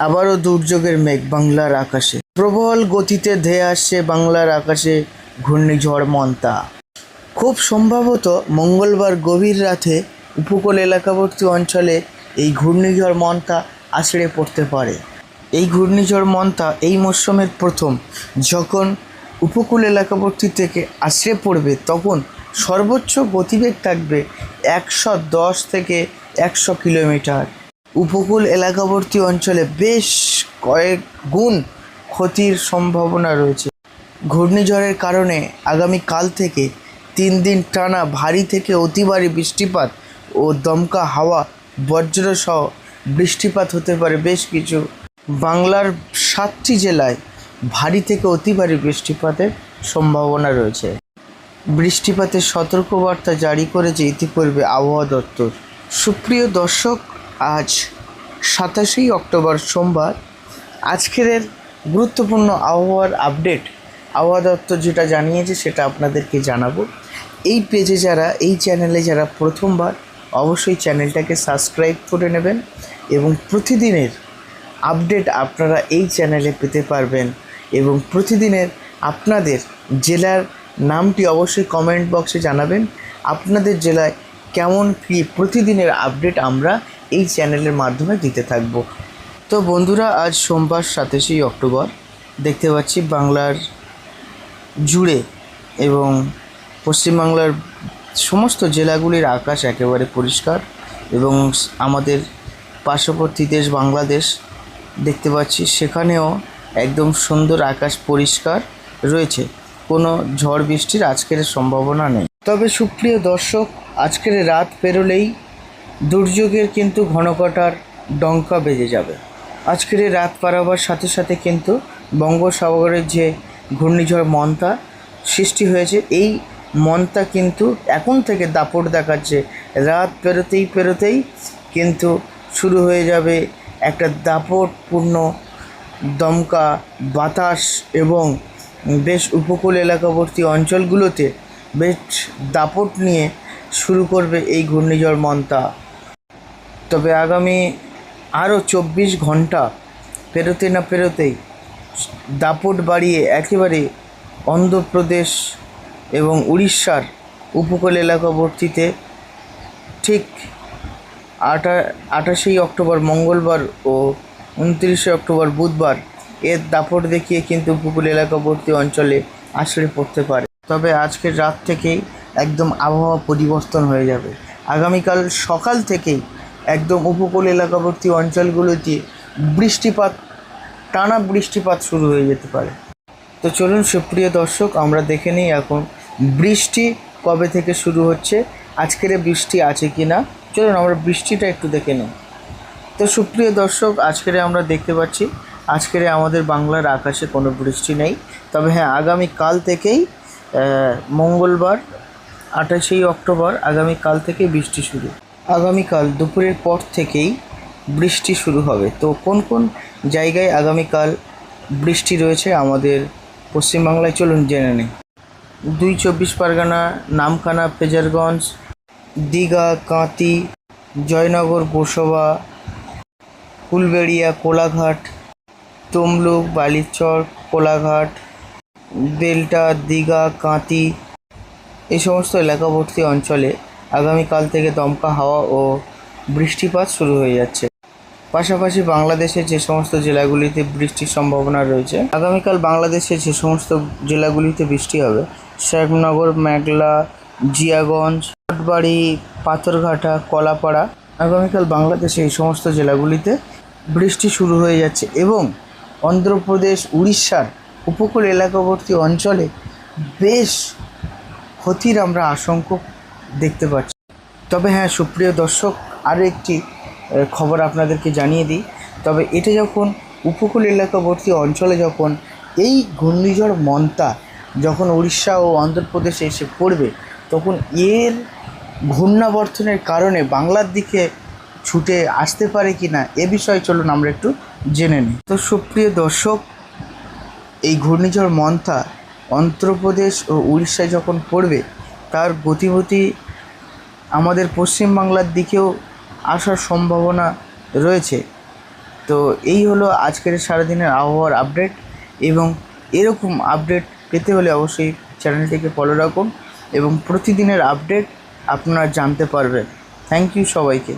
আবারও দুর্যোগের মেঘ বাংলার আকাশে। প্রবল গতিতে ধেয়ে আসছে বাংলার আকাশে ঘূর্ণিঝড় মন্তা খুব সম্ভবত মঙ্গলবার গভীর রাতে উপকূল এলাকাবর্তী অঞ্চলে এই ঘূর্ণিঝড় মন্তা আছড়ে পড়তে পারে। এই ঘূর্ণিঝড় মন্তা এই মরশুমের প্রথম। যখন উপকূল এলাকাবর্তী থেকে আছড়ে পড়বে, তখন সর্বোচ্চ গতিবেগ থাকবে একশো দশ থেকে একশো কিলোমিটার। উপকূল এলাকাবর্তী অঞ্চলে বেশ কয়েক গুণ ক্ষতির সম্ভাবনা রয়েছে। ঘূর্ণিঝড়ের কারণে আগামী কাল থেকে তিন দিন টানা ভারী থেকে অতি ভারী বৃষ্টিপাত ও দমকা হাওয়া বজ্রসহ বৃষ্টিপাত হতে পারে বেশ কিছু। বাংলার সাতটি জেলায় ভারী থেকে অতি ভারী বৃষ্টিপাতের সম্ভাবনা রয়েছে। বৃষ্টিপাতের সতর্কবার্তা জারি করেছে ইতিপূর্বে আবহাওয়া দপ্তর। সুপ্রিয় দর্শক আজ সাতাশে অক্টোবর সোমবার। আজকের গুরুত্বপূর্ণ আবহাওয়ার আপডেট আবহাওয়া দপ্তর যেটা জানিয়েছে সেটা আপনাদেরকে জানাব। এই পেজে যারা, এই চ্যানেলে যারা প্রথমবার, অবশ্যই চ্যানেলটাকে সাবস্ক্রাইব করে নেবেন এবং প্রতিদিনের আপডেট আপনারা এই চ্যানেলে পেতে পারবেন এবং প্রতিদিনের আপনাদের জেলার নামটি অবশ্যই কমেন্ট বক্সে জানাবেন। আপনাদের জেলায় কেমন কী প্রতিদিনের আপডেট আমরা এই চ্যানেলের মাধ্যমে দিতে থাকব। তো বন্ধুরা, আজ সোমবার সাতাশে অক্টোবর। দেখতে পাচ্ছি বাংলার জুড়ে এবং পশ্চিমবাংলার সমস্ত জেলাগুলির আকাশ একেবারে পরিষ্কার এবং আমাদের পার্শ্ববর্তী দেশ বাংলাদেশ দেখতে পাচ্ছি, সেখানেও একদম সুন্দর আকাশ পরিষ্কার রয়েছে। কোনো ঝড় বৃষ্টির আজকের সম্ভাবনা নেই। তবে সুপ্রিয় দর্শক, আজকের রাত পেরোলেই দুর্যোগের কিন্তু ঘনঘটার ডঙ্কা বেজে যাবে। আজকের এই রাত পারাবার সাথে সাথে কিন্তু বঙ্গোসাগরের যে ঘূর্ণিঝড় মন্তা সৃষ্টি হয়েছে, এই মন্তা কিন্তু এখন থেকে দাপট দেখাচ্ছে। রাত পেরোতেই পেরোতেই কিন্তু শুরু হয়ে যাবে একটা দাপটপূর্ণ দমকা বাতাস এবং বেশ উপকূল এলাকাবর্তী অঞ্চলগুলোতে বেশ দাপট নিয়ে শুরু করবে এই ঘূর্ণিঝড় মন্তা। তবে আগামী আরও চব্বিশ ঘণ্টা পেরোতে না পেরোতেই দাপট বাড়িয়ে একেবারে অন্ধ্রপ্রদেশ এবং উড়িষ্যার উপকূল এলাকাবর্তীতে ঠিক আটা আঠাশেই অক্টোবর মঙ্গলবার ও উনত্রিশে অক্টোবর বুধবার এর দাপট দেখিয়ে কিন্তু উপকূল এলাকাবর্তী অঞ্চলে আছড়ে পড়তে পারে। তবে আজকের রাত থেকেই একদম আবহাওয়া পরিবর্তন হয়ে যাবে। আগামীকাল সকাল থেকেই একদম উপকূল এলাকাবর্তী অঞ্চলগুলোতে বৃষ্টিপাত, টানা বৃষ্টিপাত শুরু হয়ে যেতে পারে। তো চলুন, সুপ্রিয় দর্শক, আমরা দেখে নিই এখন বৃষ্টি কবে থেকে শুরু হচ্ছে, আজকের বৃষ্টি আছে কি না। চলুন, আমরা বৃষ্টিটা একটু দেখে নিই। তো সুপ্রিয় দর্শক, আজকের আমরা দেখতে পাচ্ছি, আজকের আমাদের বাংলার আকাশে কোনো বৃষ্টি নেই। তবে হ্যাঁ আগামী কাল থেকেই মঙ্গলবার, আঠাশেই অক্টোবর আগামী কাল থেকে বৃষ্টি শুরু। আগামীকাল দুপুরের পর থেকেই বৃষ্টি শুরু হবে। তো কোন কোন জায়গায় আগামীকাল বৃষ্টি রয়েছে আমাদের পশ্চিমবাংলায় চলুন জেনে নিই। দুই চব্বিশ পরগনা, নামখানা, ফেজারগঞ্জ, দীঘা কাঁতি জয়নগর, গোসবা, ফুলবেড়িয়া, কোলাঘাট, তমলুক, বালিচর, কোলাঘাট বেলটা দীঘা কাঁতি এই সমস্ত এলাকাবর্তী অঞ্চলে আগামীকাল থেকে দমকা হাওয়া ও বৃষ্টিপাত শুরু হয়ে যাচ্ছে। পাশাপাশি বাংলাদেশের যে সমস্ত জেলাগুলিতে বৃষ্টির সম্ভাবনা রয়েছে, আগামীকাল বাংলাদেশের যে সমস্ত জেলাগুলিতে বৃষ্টি হবে শেখনগর মেঘলা, জিয়াগঞ্জ কোটবাড়ি পাথরঘাটা, কলাপাড়া, আগামীকাল বাংলাদেশে এই সমস্ত জেলাগুলিতে বৃষ্টি শুরু হয়ে যাচ্ছে এবং অন্ধ্রপ্রদেশ, উড়িষ্যার উপকূল এলাকাবর্তী অঞ্চলে বেশ ক্ষতির আমরা আশঙ্ক দেখতে পাচ্ছি। তবে হ্যাঁ সুপ্রিয় দর্শক, আরও একটি খবর আপনাদেরকে জানিয়ে দিই। তবে এটা যখন উপকূল এলাকাবর্তী অঞ্চলে যখন এই ঘূর্ণিঝড় মন্তা যখন উড়িষ্যা ও অন্ধ্রপ্রদেশে এসে পড়বে, তখন এর ঘূর্ণাবর্তনের কারণে বাংলার দিকে ছুটে আসতে পারে কি না, এ বিষয়ে চলুন আমরা একটু জেনে নিই। তো সুপ্রিয় দর্শক, এই ঘূর্ণিঝড় মন্থা অন্ধ্রপ্রদেশ ও উড়িষ্যায় যখন পড়বে তার গতিগতি আমাদের পশ্চিমবাংলার দিকেও আসার সম্ভাবনা রয়েছে। তো এই হলো আজকের সারাদিনের আবহাওয়ার আপডেট এবং এরকম আপডেট পেতে হলে অবশ্যই চ্যানেলটিকে ফলো রাখুন এবং প্রতিদিনের আপডেট আপনারা জানতে পারবেন। থ্যাংক ইউ সবাইকে।